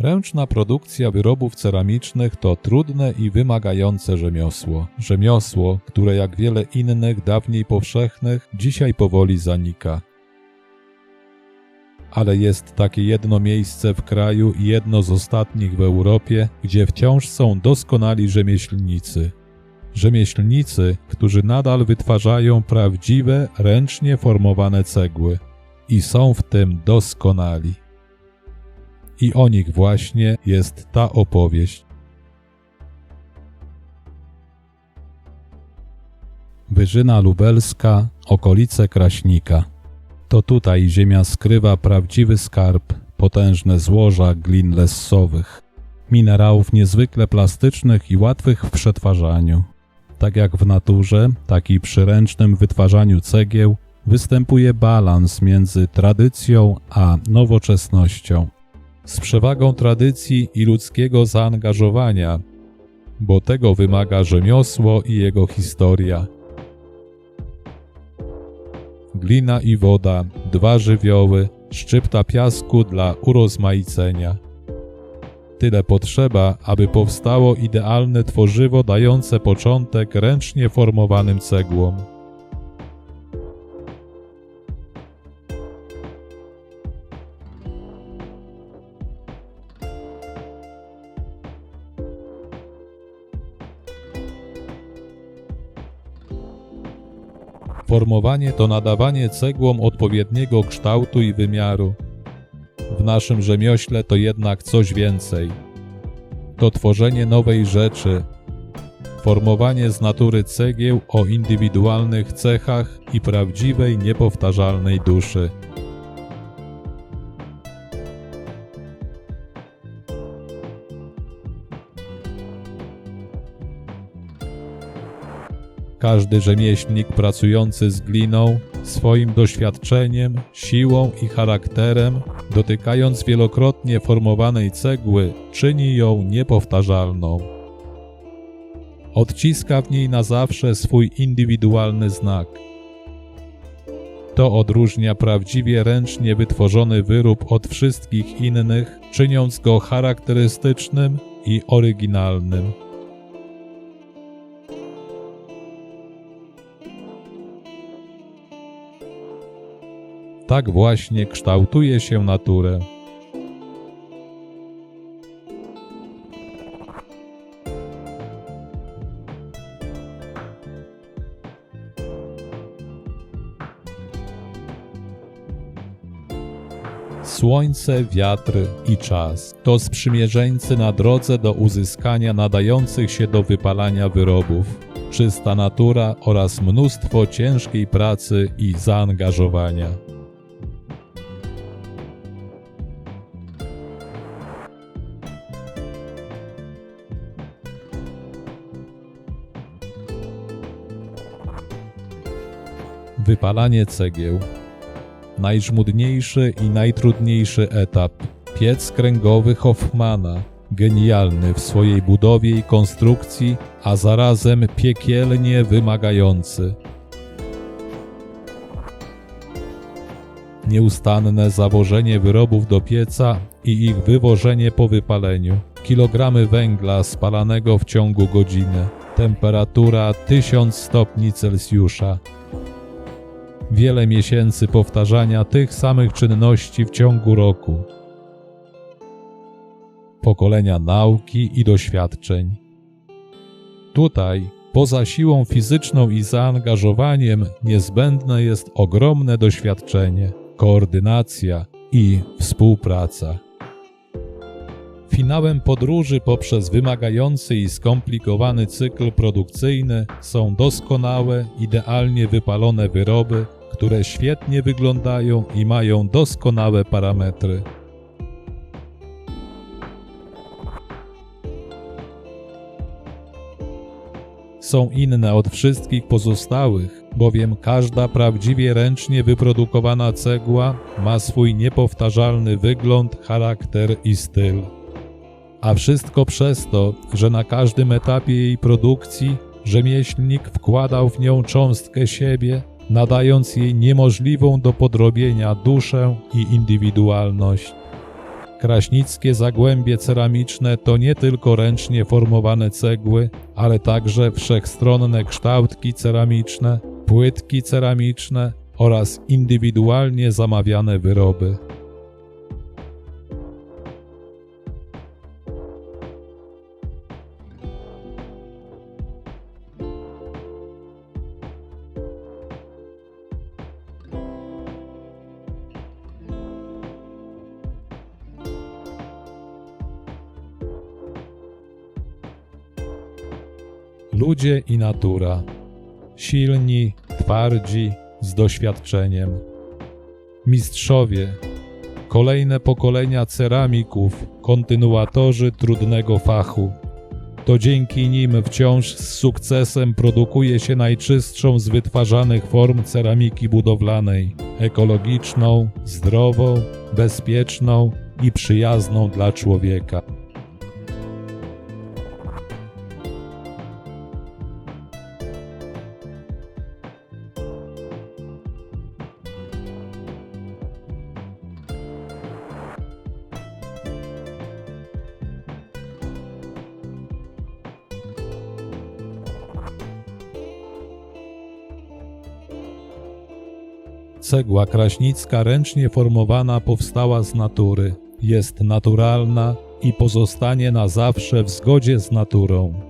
Ręczna produkcja wyrobów ceramicznych to trudne i wymagające rzemiosło. Rzemiosło, które jak wiele innych dawniej powszechnych, dzisiaj powoli zanika. Ale jest takie jedno miejsce w kraju i jedno z ostatnich w Europie, gdzie wciąż są doskonali rzemieślnicy. Rzemieślnicy, którzy nadal wytwarzają prawdziwe, ręcznie formowane cegły i są w tym doskonali. I o nich właśnie jest ta opowieść. Wyżyna Lubelska, okolice Kraśnika. To tutaj ziemia skrywa prawdziwy skarb, potężne złoża glin lessowych, minerałów niezwykle plastycznych i łatwych w przetwarzaniu. Tak jak w naturze, tak i przy ręcznym wytwarzaniu cegieł występuje balans między tradycją a nowoczesnością. Z przewagą tradycji i ludzkiego zaangażowania, bo tego wymaga rzemiosło i jego historia. Glina i woda, dwa żywioły, szczypta piasku dla urozmaicenia. Tyle potrzeba, aby powstało idealne tworzywo dające początek ręcznie formowanym cegłom. Formowanie to nadawanie cegłom odpowiedniego kształtu i wymiaru. W naszym rzemiośle to jednak coś więcej. To tworzenie nowej rzeczy, formowanie z natury cegieł o indywidualnych cechach i prawdziwej, niepowtarzalnej duszy. Każdy rzemieślnik pracujący z gliną, swoim doświadczeniem, siłą i charakterem, dotykając wielokrotnie formowanej cegły, czyni ją niepowtarzalną. Odciska w niej na zawsze swój indywidualny znak. To odróżnia prawdziwie ręcznie wytworzony wyrób od wszystkich innych, czyniąc go charakterystycznym i oryginalnym. Tak właśnie kształtuje się naturę. Słońce, wiatr i czas to sprzymierzeńcy na drodze do uzyskania nadających się do wypalania wyrobów. Czysta natura oraz mnóstwo ciężkiej pracy i zaangażowania. Wypalanie cegieł. Najżmudniejszy i najtrudniejszy etap. Piec kręgowy Hoffmana, genialny w swojej budowie i konstrukcji, a zarazem piekielnie wymagający. Nieustanne zawożenie wyrobów do pieca i ich wywożenie po wypaleniu. Kilogramy węgla spalanego w ciągu godziny. Temperatura 1000 stopni Celsjusza wiele miesięcy powtarzania tych samych czynności w ciągu roku. Pokolenia nauki i doświadczeń. Tutaj, poza siłą fizyczną i zaangażowaniem, niezbędne jest ogromne doświadczenie, koordynacja i współpraca. Finałem podróży poprzez wymagający i skomplikowany cykl produkcyjny są doskonałe, idealnie wypalone wyroby, które świetnie wyglądają i mają doskonałe parametry. Są inne od wszystkich pozostałych, bowiem każda prawdziwie ręcznie wyprodukowana cegła ma swój niepowtarzalny wygląd, charakter i styl. A wszystko przez to, że na każdym etapie jej produkcji rzemieślnik wkładał w nią cząstkę siebie nadając jej niemożliwą do podrobienia duszę i indywidualność. Kraśnickie zagłębie ceramiczne to nie tylko ręcznie formowane cegły, ale także wszechstronne kształtki ceramiczne, płytki ceramiczne oraz indywidualnie zamawiane wyroby. Ludzie i natura. Silni, twardzi, z doświadczeniem. Mistrzowie. Kolejne pokolenia ceramików, kontynuatorzy trudnego fachu. To dzięki nim wciąż z sukcesem produkuje się najczystszą z wytwarzanych form ceramiki budowlanej, ekologiczną, zdrową, bezpieczną i przyjazną dla człowieka. Cegła kraśnicka ręcznie formowana powstała z natury. Jest naturalna i pozostanie na zawsze w zgodzie z naturą.